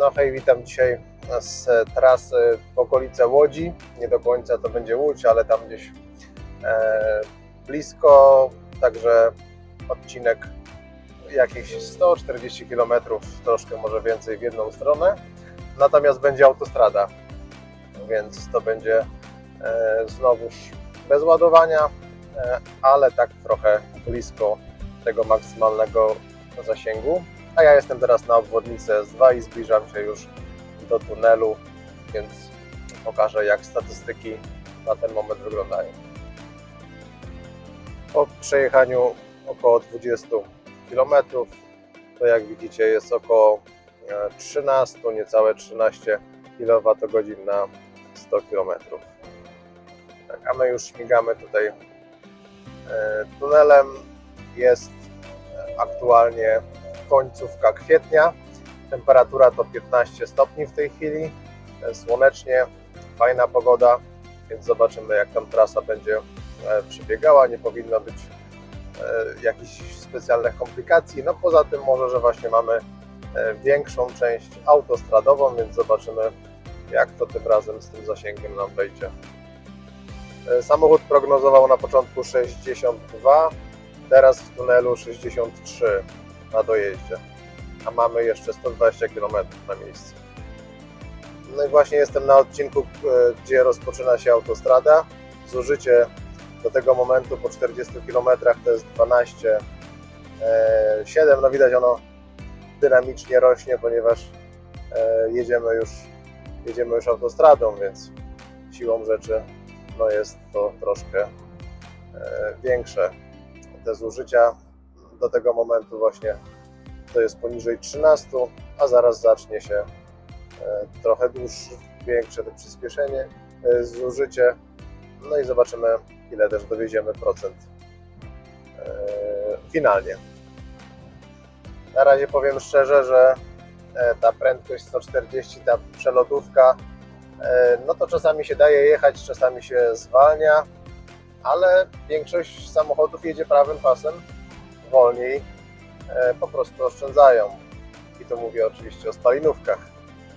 No hej, witam dzisiaj z trasy w okolice Łodzi. Nie do końca to będzie Łódź, ale tam gdzieś e, blisko. Także odcinek jakieś 140 km, troszkę może więcej w jedną stronę. Natomiast będzie autostrada, więc to będzie e, znowuż bez ładowania, e, ale tak trochę blisko tego maksymalnego zasięgu. A ja jestem teraz na obwodnicy S2 i zbliżam się już do tunelu, więc pokażę jak statystyki na ten moment wyglądają. Po przejechaniu około 20 km, to jak widzicie jest około e, 13, niecałe 13 kWh na 100 km. Tak, a my już śmigamy tutaj e, tunelem. Jest e, aktualnie końcówka kwietnia. Temperatura to 15 stopni w tej chwili. E, Słonecznie, fajna pogoda, więc zobaczymy jak tam trasa będzie e, przebiegała. Nie powinno być e, jakichś specjalnych komplikacji. No poza tym może, że właśnie mamy większą część autostradową, więc zobaczymy jak to tym razem z tym zasięgiem nam wejdzie. Samochód prognozował na początku 62, teraz w tunelu 63 na dojeździe, a mamy jeszcze 120 km na miejscu. No i właśnie jestem na odcinku, e, gdzie rozpoczyna się autostrada. Zużycie do tego momentu po 40 km to jest 12 e, 7. No widać ono dynamicznie rośnie, ponieważ e, jedziemy już, jedziemy już autostradą, więc siłą rzeczy no jest to troszkę większe. Te zużycia do tego momentu właśnie to jest poniżej 13, a zaraz zacznie się e, trochę dłuższe, większe to przyspieszenie, e, zużycie. No i zobaczymy, ile też dowieziemy procent e, finalnie. Na razie powiem szczerze, że ta prędkość 140, ta przelotówka, no to czasami się daje jechać, czasami się zwalnia, ale większość samochodów jedzie prawym pasem wolniej, e, po prostu oszczędzają. I to mówię oczywiście o spalinówkach,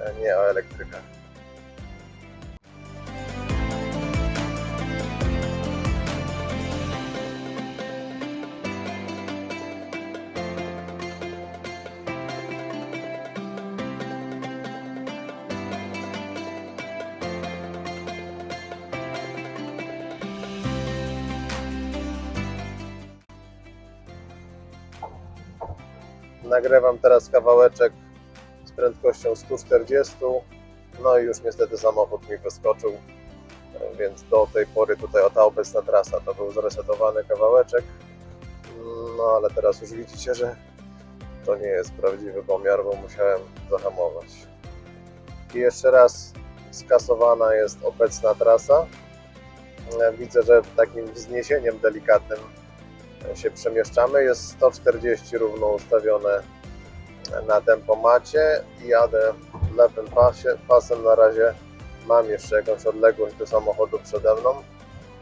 e, nie o elektrykach. Nagrywam teraz kawałeczek z prędkością 140. No i już niestety samochód mi wyskoczył, więc do tej pory tutaj ta obecna trasa to był zresetowany kawałeczek. No ale teraz już widzicie, że to nie jest prawdziwy pomiar, bo musiałem zahamować. I jeszcze raz skasowana jest obecna trasa. Widzę, że takim wzniesieniem delikatnym się przemieszczamy. Jest 140 równo ustawione na tempomacie i jadę lewym pasie, pasem. Na razie mam jeszcze jakąś odległość do samochodu przede mną.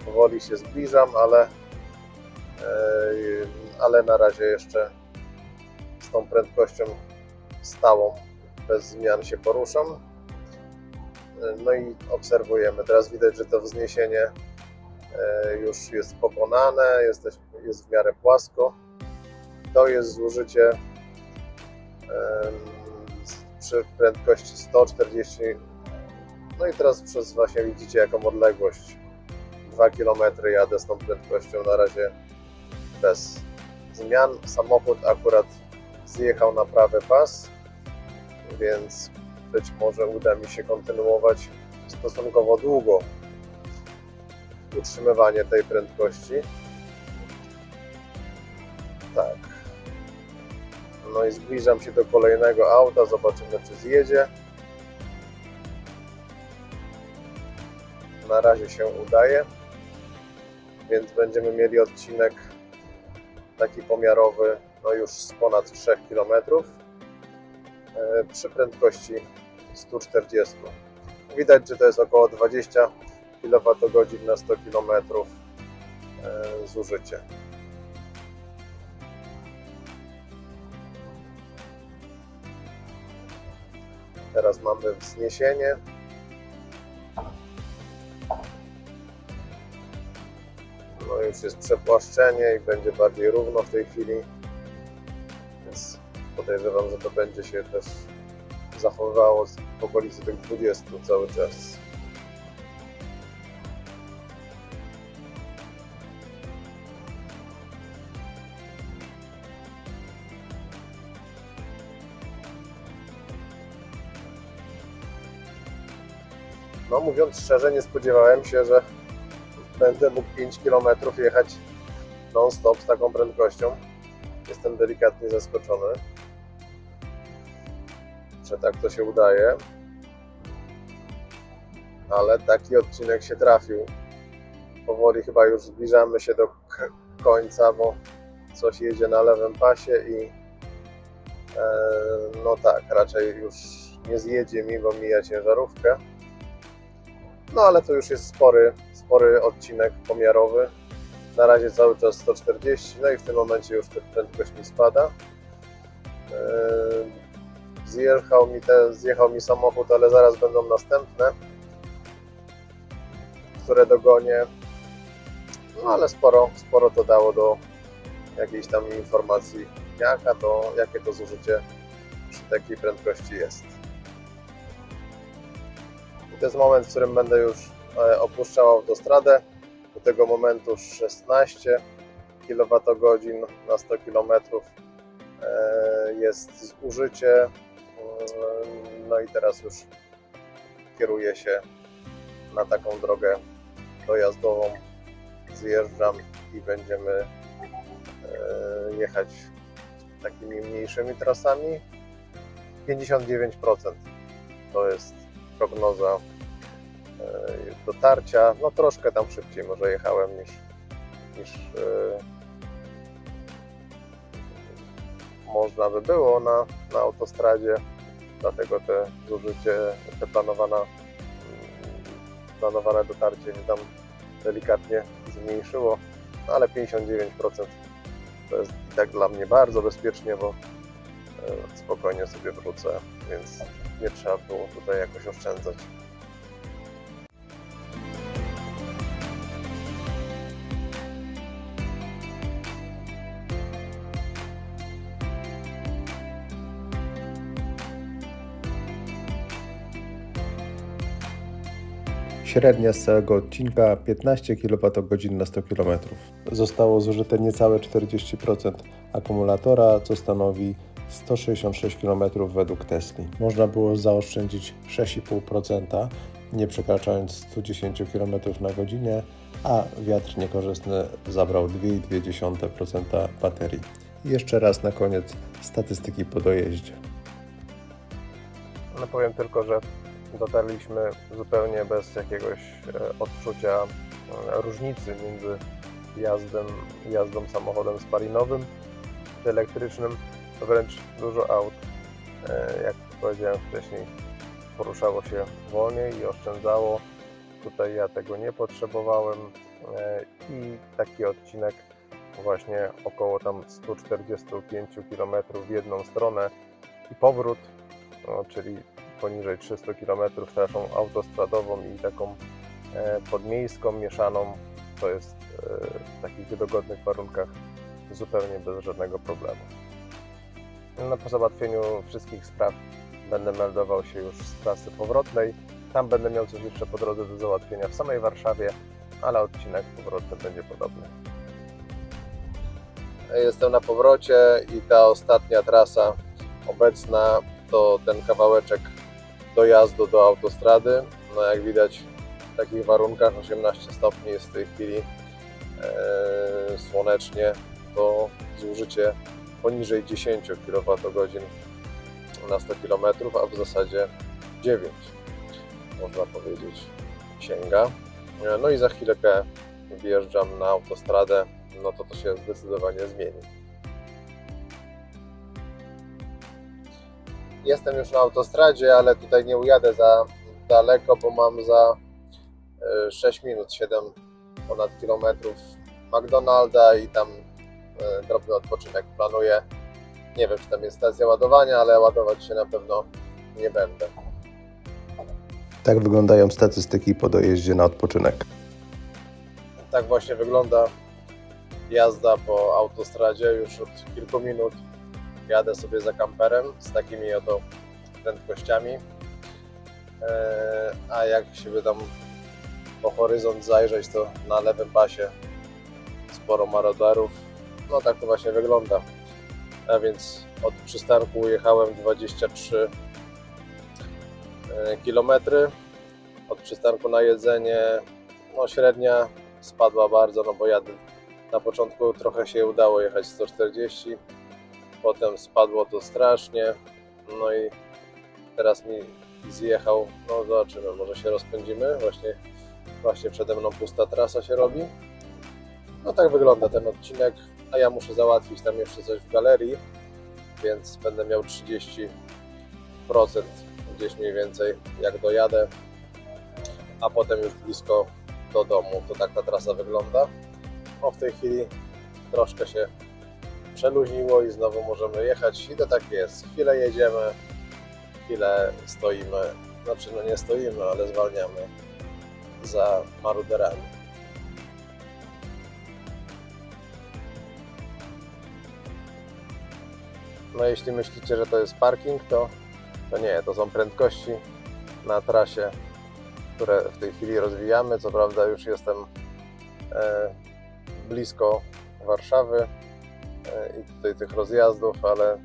Powoli się zbliżam, ale, e, ale na razie jeszcze z tą prędkością stałą, bez zmian się poruszam. No i obserwujemy. Teraz widać, że to wzniesienie e, już jest pokonane, jesteś, jest w miarę płasko. To jest zużycie przy prędkości 140. No i teraz przez właśnie widzicie jaką odległość 2 km jadę z tą prędkością na razie bez zmian. Samochód akurat zjechał na prawy pas, więc być może uda mi się kontynuować stosunkowo długo utrzymywanie tej prędkości. Tak. No i zbliżam się do kolejnego auta, zobaczymy czy zjedzie. Na razie się udaje, więc będziemy mieli odcinek taki pomiarowy, no już z ponad 3 km e, przy prędkości 140. Widać, że to jest około 20 kWh na 100 km e, zużycie. Teraz mamy wzniesienie. No już jest przepłaszczenie i będzie bardziej równo w tej chwili. Więc podejrzewam, że to będzie się też zachowywało w okolicy tych 20 cały czas. No mówiąc szczerze, nie spodziewałem się, że będę mógł 5 km jechać non-stop z taką prędkością. Jestem delikatnie zaskoczony, że tak to się udaje. Ale taki odcinek się trafił. Powoli chyba już zbliżamy się do końca, bo coś jedzie na lewym pasie i e, no tak, raczej już nie zjedzie mi, bo mija ciężarówkę. No ale to już jest spory, spory odcinek pomiarowy. Na razie cały czas 140, no i w tym momencie już prędkość mi spada. Eee, Zjechał mi, te, zjechał mi samochód, ale zaraz będą następne, które dogonię. No ale sporo, sporo to dało do jakiejś tam informacji, jaka to, jakie to zużycie przy takiej prędkości jest. To jest moment, w którym będę już e, opuszczał autostradę. Do tego momentu 16 kWh na 100 km e, jest zużycie. E, No i teraz już kieruję się na taką drogę dojazdową. Zjeżdżam i będziemy e, jechać takimi mniejszymi trasami. 59% to jest prognoza dotarcia. No troszkę tam szybciej może jechałem niż, niż e, można by było na, na autostradzie. Dlatego te zużycie, te planowana, mm, planowane dotarcie się tam delikatnie zmniejszyło, ale 59% to jest i tak dla mnie bardzo bezpiecznie, bo e, spokojnie sobie wrócę, więc nie trzeba było tutaj jakoś oszczędzać. Średnia z całego odcinka 15 kWh na 100 km. Zostało zużyte niecałe 40% akumulatora, co stanowi 166 km według Tesli. Można było zaoszczędzić 6,5%, nie przekraczając 110 km na godzinę, a wiatr niekorzystny zabrał 2,2% baterii. Jeszcze raz na koniec statystyki po dojeździe. No powiem tylko, że dotarliśmy zupełnie bez jakiegoś e, odczucia e, różnicy między jazdem, jazdą samochodem spalinowym czy elektrycznym. Wręcz dużo aut, e, jak powiedziałem wcześniej, poruszało się wolniej i oszczędzało. Tutaj ja tego nie potrzebowałem i taki odcinek właśnie około tam 145 km w jedną stronę i powrót, no, czyli poniżej 300 km trasą autostradową i taką e, podmiejską, mieszaną, to jest e, w takich dogodnych warunkach zupełnie bez żadnego problemu. No, po załatwieniu wszystkich spraw będę meldował się już z trasy powrotnej. Tam będę miał coś jeszcze po drodze do załatwienia w samej Warszawie, ale odcinek powrotny będzie podobny. Jestem na powrocie i ta ostatnia trasa obecna to ten kawałeczek dojazdu do autostrady. No jak widać w takich warunkach 18 stopni jest w tej chwili e, słonecznie, to zużycie poniżej 10 kWh na 100 km, a w zasadzie 9 można powiedzieć sięga. E, No i za chwilkę wjeżdżam na autostradę, no to to się zdecydowanie zmieni. Jestem już na autostradzie, ale tutaj nie ujadę za daleko, bo mam za e, 6 minut 7 ponad kilometrów McDonalda i tam e, drobny odpoczynek planuję. Nie wiem, czy tam jest stacja ładowania, ale ładować się na pewno nie będę. Tak wyglądają statystyki po dojeździe na odpoczynek. Tak właśnie wygląda jazda po autostradzie. Już od kilku minut jadę sobie za kamperem z takimi oto prędkościami. Eee, A jak się tam po horyzont zajrzeć, to na lewym pasie sporo maroderów. No tak to właśnie wygląda. A więc od przystanku ujechałem 23 km. Od przystanku na jedzenie no średnia spadła bardzo, no bo jadę na początku trochę się udało jechać 140, potem spadło to strasznie, no i teraz mi zjechał, no zobaczymy, może się rozpędzimy, właśnie, właśnie przede mną pusta trasa się robi. No tak wygląda ten odcinek, a ja muszę załatwić tam jeszcze coś w galerii, więc będę miał 30% gdzieś mniej więcej jak dojadę, a potem już blisko do domu. To tak ta trasa wygląda. No w tej chwili troszkę się przeluźniło i znowu możemy jechać. I to tak jest. Chwilę jedziemy, chwilę stoimy. Znaczy no nie stoimy, ale zwalniamy za maruderami. No jeśli myślicie, że to jest parking, to, to nie, to są prędkości na trasie, które w tej chwili rozwijamy. Co prawda już jestem e, blisko Warszawy i tutaj tych rozjazdów, ale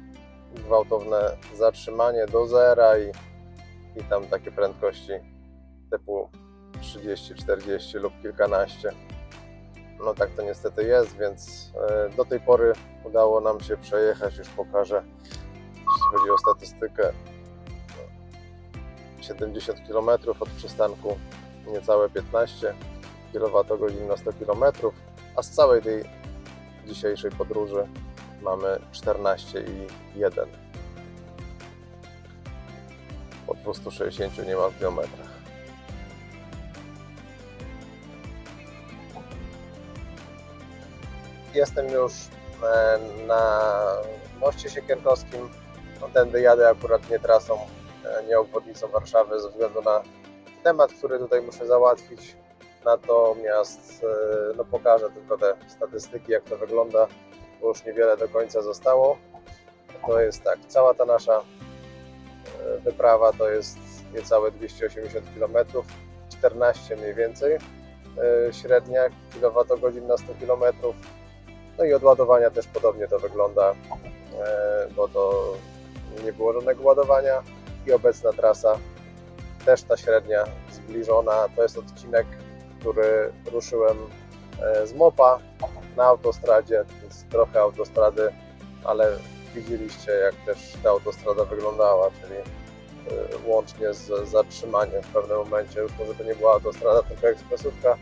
gwałtowne zatrzymanie do zera i, i tam takie prędkości typu 30, 40 lub kilkanaście. No tak to niestety jest, więc e, do tej pory udało nam się przejechać, już pokażę, jeśli chodzi o statystykę, 70 km od przystanku, niecałe 15 kWh na 100 km, a z całej tej dzisiejszej podróży mamy 14,1 po 260 niemal kilometrach. Jestem już e, na moście siekierkowskim. Tędy jadę akurat nie trasą, e, nie obwodnicą Warszawy ze względu na temat, który tutaj muszę załatwić. Natomiast e, no, pokażę tylko te statystyki, jak to wygląda, bo już niewiele do końca zostało. To jest tak, cała ta nasza e, wyprawa to jest niecałe 280 km, 14 mniej więcej e, średnia kilowatogodzin na 100 km. No i od ładowania też podobnie to wygląda, bo to nie było żadnego ładowania i obecna trasa też ta średnia zbliżona. To jest odcinek, który ruszyłem e, z MOPA na autostradzie, więc trochę autostrady, ale widzieliście jak też ta autostrada wyglądała, czyli e, łącznie z zatrzymaniem w pewnym momencie. Już może to nie była autostrada, tylko ekspresówka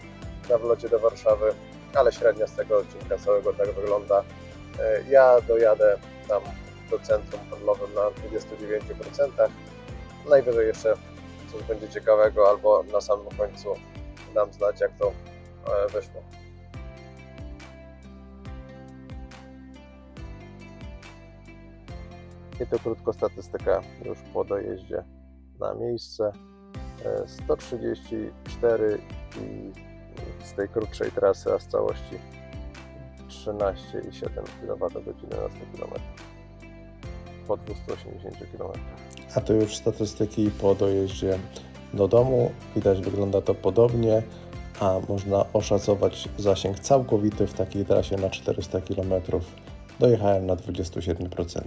na wlocie do Warszawy, ale średnia z tego odcinka całego tak wygląda. E, Ja dojadę tam do centrum handlowym na 29%. Najwyżej jeszcze coś będzie ciekawego, albo na samym końcu dam znać, jak to e, wyszło. I to krótko statystyka już po dojeździe na miejsce. E, 134 i z tej krótszej trasy, a z całości 13,7 kWh na 100 km po 280 km. A to już statystyki po dojeździe do domu. Widać, wygląda to podobnie, a można oszacować zasięg całkowity w takiej trasie na 400 km. Dojechałem na 27%.